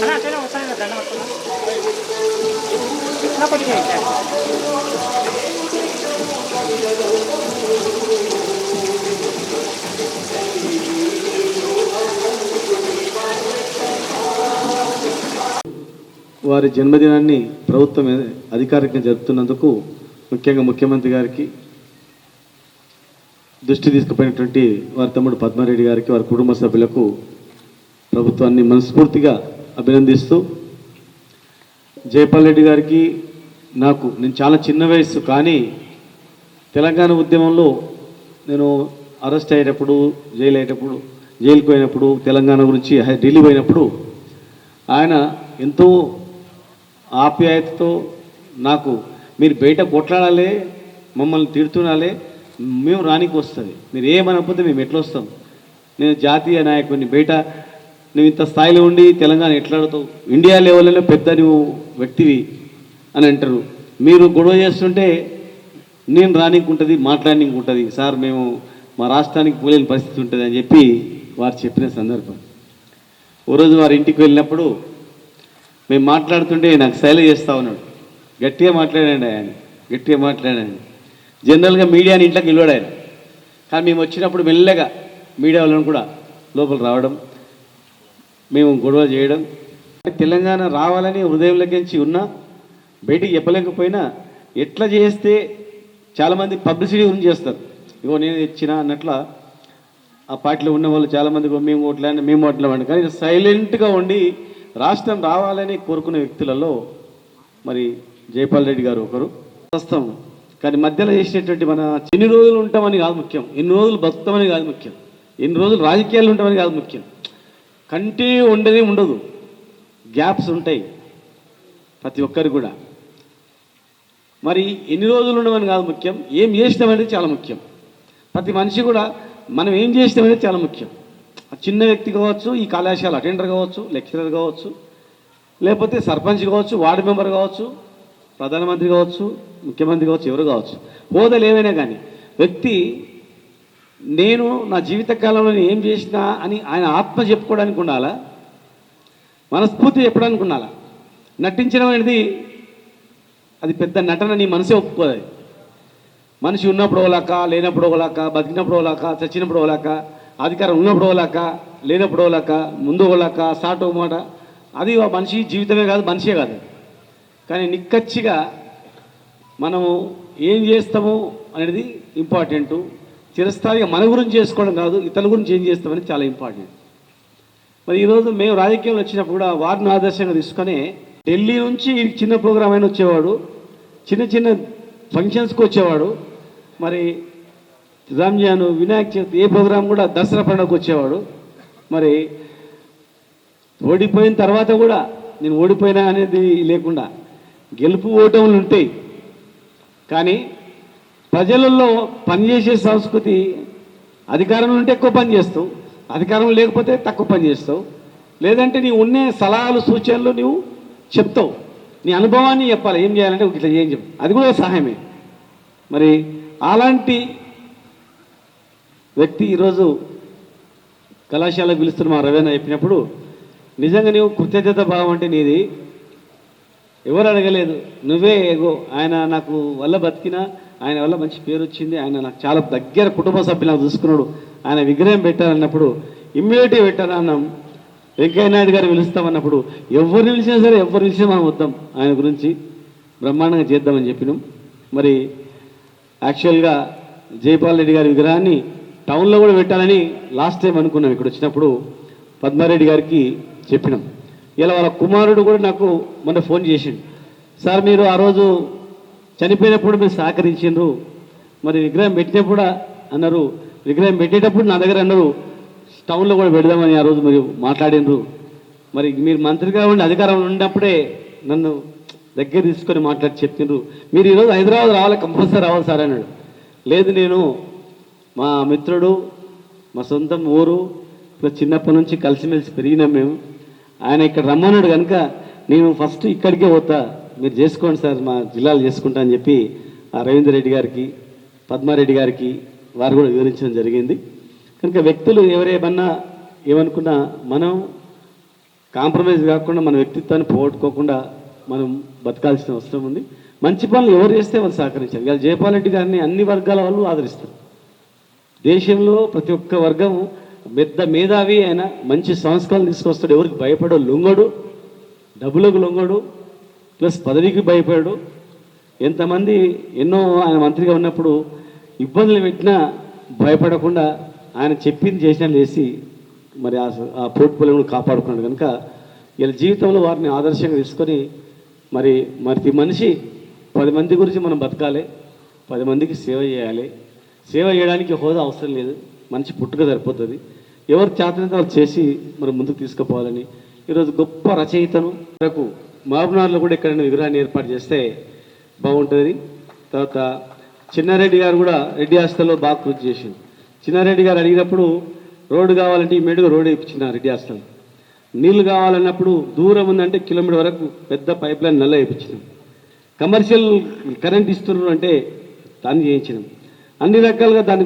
అన్న అట్లనే వస్తాను కదా పట్టుకున్నా నా వారి జన్మదినాన్ని ప్రభుత్వం అధికారికంగా జరుపుతున్నందుకు ముఖ్యంగా ముఖ్యమంత్రి గారికి దృష్టి తీసుకుపోయినటువంటి వారి తమ్ముడు పద్మారెడ్డి గారికి వారి కుటుంబ సభ్యులకు ప్రభుత్వాన్ని మనస్ఫూర్తిగా అభినందిస్తూ జయపాల్ రెడ్డి గారికి నాకు నేను చాలా చిన్న వయస్సు కానీ తెలంగాణ ఉద్యమంలో నేను అరెస్ట్ అయ్యేటప్పుడు జైలు అయ్యేటప్పుడు జైలుకు పోయినప్పుడు తెలంగాణ గురించి హై- ఢిల్లీ పోయినప్పుడు ఆయన ఎంతో ఆప్యాయతతో నాకు మీరు బయట కొట్లాడాలి మమ్మల్ని తిడుతున్నాలే మేము రానికి వస్తుంది. మీరు ఏమనకపోతే మేము ఎట్లా వస్తాం? నేను జాతీయ నాయకుడిని బయట నువ్వు ఇంత స్థాయిలో ఉండి తెలంగాణ ఎట్లాడుతావు ఇండియా లెవెల్లో పెద్ద నువ్వు వ్యక్తివి అని అంటారు. మీరు గొడవ చేస్తుంటే నేను రానికి ఉంటుంది మాట్లాడడానికి ఉంటుంది. సార్ మేము మా రాష్ట్రానికి పోలేని పరిస్థితి ఉంటుంది అని చెప్పి వారు చెప్పిన సందర్భం. ఓ రోజు వారి ఇంటికి వెళ్ళినప్పుడు మేము మాట్లాడుతుంటే నాకు శైలి చేస్తూ ఉన్నాడు. గట్టిగా మాట్లాడండి ఆయన. గట్టిగా మాట్లాడండి. జనరల్గా మీడియాని ఇంట్లోకి నిలవడు ఆయన. కానీ మేము వచ్చినప్పుడు మెల్లగా మీడియా వాళ్ళని కూడా లోపల రావడం మేము గొడవ చేయడం. తెలంగాణ రావాలని హృదయంలోకించి ఉన్నా బయటికి చెప్పలేకపోయినా ఎట్లా చేస్తే చాలామంది పబ్లిసిటీ గురించి చేస్తారు. ఇగో నేను ఇచ్చిన అన్నట్ల ఆ పార్టీలో ఉన్న వాళ్ళు చాలామంది మేము ఓట్లాడిన మేము ఓట్లామండి కానీ సైలెంట్గా ఉండి రాష్ట్రం రావాలని కోరుకునే వ్యక్తులలో మరి జైపాల్ రెడ్డి గారు ఒకరు. ప్రస్తుతం కానీ మధ్యలో చేసినటువంటి మన ఎన్ని రోజులు ఉంటామని కాదు ముఖ్యం. ఎన్ని రోజులు బతుకుతామని కాదు ముఖ్యం. ఎన్ని రోజులు రాజకీయాలు ఉంటామని కాదు ముఖ్యం. కంటిన్యూ ఉండనే ఉండదు. గ్యాప్స్ ఉంటాయి ప్రతి ఒక్కరు కూడా. మరి ఎన్ని రోజులు ఉండమని కాదు ముఖ్యం. ఏం చేసినామనేది చాలా ముఖ్యం. ప్రతి మనిషి కూడా మనం ఏం చేసినామనేది చాలా ముఖ్యం. చిన్న వ్యక్తి కావచ్చు ఈ కళాశాల అటెండర్ కావచ్చు లెక్చరర్ కావచ్చు లేకపోతే సర్పంచ్ కావచ్చు వార్డు మెంబర్ కావచ్చు ప్రధానమంత్రి కావచ్చు ముఖ్యమంత్రి కావచ్చు ఎవరు కావచ్చు. హోదాలు ఏమైనా కానీ వ్యక్తి నేను నా జీవిత కాలంలో నేను ఏం చేసినా అని ఆయన ఆత్మ చెప్పుకోవడానికి ఉండాలా? మనస్ఫూర్తి చెప్పడానికి ఉండాలా? నటించడం అనేది అది పెద్ద నటన నీ మనసే ఒప్పుకోదు మనిషి ఉన్నప్పుడు ఒకలాక లేనప్పుడు ఒకలాక బతికినప్పుడు ఒకలాక చచ్చినప్పుడు ఒకలాక అధికారం ఉన్నప్పుడు ఓలాక లేనప్పుడు ఓలాక ముందు ఓలాక సాట్ మాట. అది ఆ మనిషి జీవితమే కాదు మనిషే కాదు. కానీ నిక్కచ్చిగా మనము ఏం చేస్తాము అనేది ఇంపార్టెంట్. చిరస్థాయిగా మన గురించి చేసుకోవడం కాదు ఇతరుల గురించి ఏం చేస్తామని చాలా ఇంపార్టెంట్. మరి ఈరోజు మేము రాజకీయంలో వచ్చినప్పుడు కూడా వారిని ఆదర్శంగా తీసుకొని ఢిల్లీ నుంచి ఈ చిన్న ప్రోగ్రామ్ అయినా వచ్చేవాడు చిన్న చిన్న ఫంక్షన్స్కి వచ్చేవాడు. మరి రంజాన్ వినాయక చవితి ఏ ప్రోగ్రాం కూడా దసరా పండుగకు వచ్చేవాడు. మరి ఓడిపోయిన తర్వాత కూడా నేను ఓడిపోయినా అనేది లేకుండా గెలుపు ఓటములు ఉంటాయి. కానీ ప్రజలలో పనిచేసే సంస్కృతి అధికారంలో ఉంటే ఎక్కువ పని చేస్తావు. అధికారం లేకపోతే తక్కువ పని చేస్తావు. లేదంటే నీ ఉన్న సలహాలు సూచనలు నువ్వు చెప్తావు. నీ అనుభవాన్ని చెప్పాలి. ఏం చేయాలంటే ఇట్లా ఏం చెప్పు. అది కూడా సహాయమే. మరి అలాంటి వ్యక్తి ఈరోజు కళాశాలకు పిలుస్తున్న మా రవేణ చెప్పినప్పుడు నిజంగా నీవు కృతజ్ఞత భావం అంటే నీది? ఎవరు అడగలేదు. నువ్వే ఎగో ఆయన నాకు వల్ల బతికినా ఆయన వల్ల మంచి పేరు వచ్చింది ఆయన నాకు చాలా దగ్గర కుటుంబ సభ్యులను చూసుకున్నాడు ఆయన విగ్రహం పెట్టాలన్నప్పుడు ఇమ్యూనిటీ పెట్టాలన్నాం వెంకయ్య నాయుడు గారు పిలుస్తామన్నప్పుడు ఎవరు నిలిచినా సరే ఎవరు నిలిచినా మనం వద్దాం ఆయన గురించి బ్రహ్మాండంగా చేద్దామని చెప్పినాం. మరి యాక్చువల్గా జైపాల్ రెడ్డి గారి విగ్రహాన్ని టౌన్లో కూడా పెట్టాలని లాస్ట్ టైం అనుకున్నాం ఇక్కడ వచ్చినప్పుడు పద్మారెడ్డి గారికి చెప్పినాం. ఇలా వాళ్ళ కుమారుడు కూడా నాకు మొన్న ఫోన్ చేసిండు. సార్ మీరు ఆ రోజు చనిపోయినప్పుడు మీరు సహకరించిండ్రు. మరి విగ్రహం పెట్టినప్పుడు అన్నారు. విగ్రహం పెట్టేటప్పుడు నా దగ్గర అన్నారు టౌన్లో కూడా పెడదామని ఆ రోజు మీరు మాట్లాడినరు మరి మీరు మంత్రిగా ఉండి అధికారం ఉన్నప్పుడే నన్ను దగ్గర తీసుకొని మాట్లాడి చెప్పిండ్రు. మీరు ఈరోజు హైదరాబాద్ రావాలి? కంపల్సరీ రావాలి సార్ అన్నాడు. లేదు నేను మా మిత్రుడు మా సొంతం ఊరు ఇప్పుడు చిన్నప్పటి నుంచి కలిసిమెలిసి పెరిగినాం మేము. ఆయన ఇక్కడ రమ్మన్నాడు కనుక నేను ఫస్ట్ ఇక్కడికే పోతా మీరు చేసుకోండి సార్ మా జిల్లాలు చేసుకుంటా అని చెప్పి ఆ రవీందర్ రెడ్డి గారికి పద్మారెడ్డి గారికి వారు కూడా వివరించడం జరిగింది. కనుక వ్యక్తులు ఎవరేమన్నా ఏమనుకున్నా మనం కాంప్రమైజ్ కాకుండా మన వ్యక్తిత్వాన్ని పోగొట్టుకోకుండా మనం బతకాల్సిన అవసరం ఉంది. మంచి పనులు ఎవరు చేస్తే వాళ్ళు సహకరించాలి. ఇవాళ జయపాల్ రెడ్డి గారిని అన్ని వర్గాల వాళ్ళు ఆదరిస్తారు. దేశంలో ప్రతి ఒక్క వర్గం పెద్ద మేధావి ఆయన మంచి సంస్కారం తీసుకొస్తాడు. ఎవరికి భయపడో లొంగడు డబ్బులకు లొంగడు ప్లస్ పదవికి భయపడు ఎంతమంది ఎన్నో ఆయన మంత్రిగా ఉన్నప్పుడు ఇబ్బందులు పెట్టినా భయపడకుండా ఆయన చెప్పింది చేసిన లేసి మరి ఆ ఆ పోర్ట్ఫోలియోను కాపాడుకున్నాడు. కనుక వీళ్ళ జీవితంలో వారిని ఆదర్శంగా తీసుకొని మరి మరి మనిషి పది మంది గురించి మనం బతకాలి పది మందికి సేవ చేయాలి సేవ చేయడానికి హోదా అవసరం లేదు. మంచి పుట్టుక సరిపోతుంది. ఎవరు చేతనైతే వాళ్ళు చేసి మనం ముందుకు తీసుకుపోవాలని ఈరోజు గొప్ప రచయితను మనకు మహబూబ్నగర్లో కూడా ఎక్కడైనా విగ్రహాన్ని ఏర్పాటు చేస్తే బాగుంటుంది తర్వాత చిన్నారెడ్డి గారు కూడా రెడ్డి ఆస్థలో బాగా కృషి చేసింది చిన్నారెడ్డి గారు అడిగినప్పుడు రోడ్డు కావాలంటే ఇమీడియట్గా రోడ్డు ఇప్పించిన రెడ్డి ఆస్థలు నీళ్ళు కావాలన్నప్పుడు దూరం ఉందంటే కిలోమీటర్ వరకు పెద్ద పైప్ లైన్ నల్ల వేయించినాం కమర్షియల్ కరెంట్ ఇస్తున్నారు అంటే దాన్ని చేయించినాం. అన్ని రకాలుగా దాని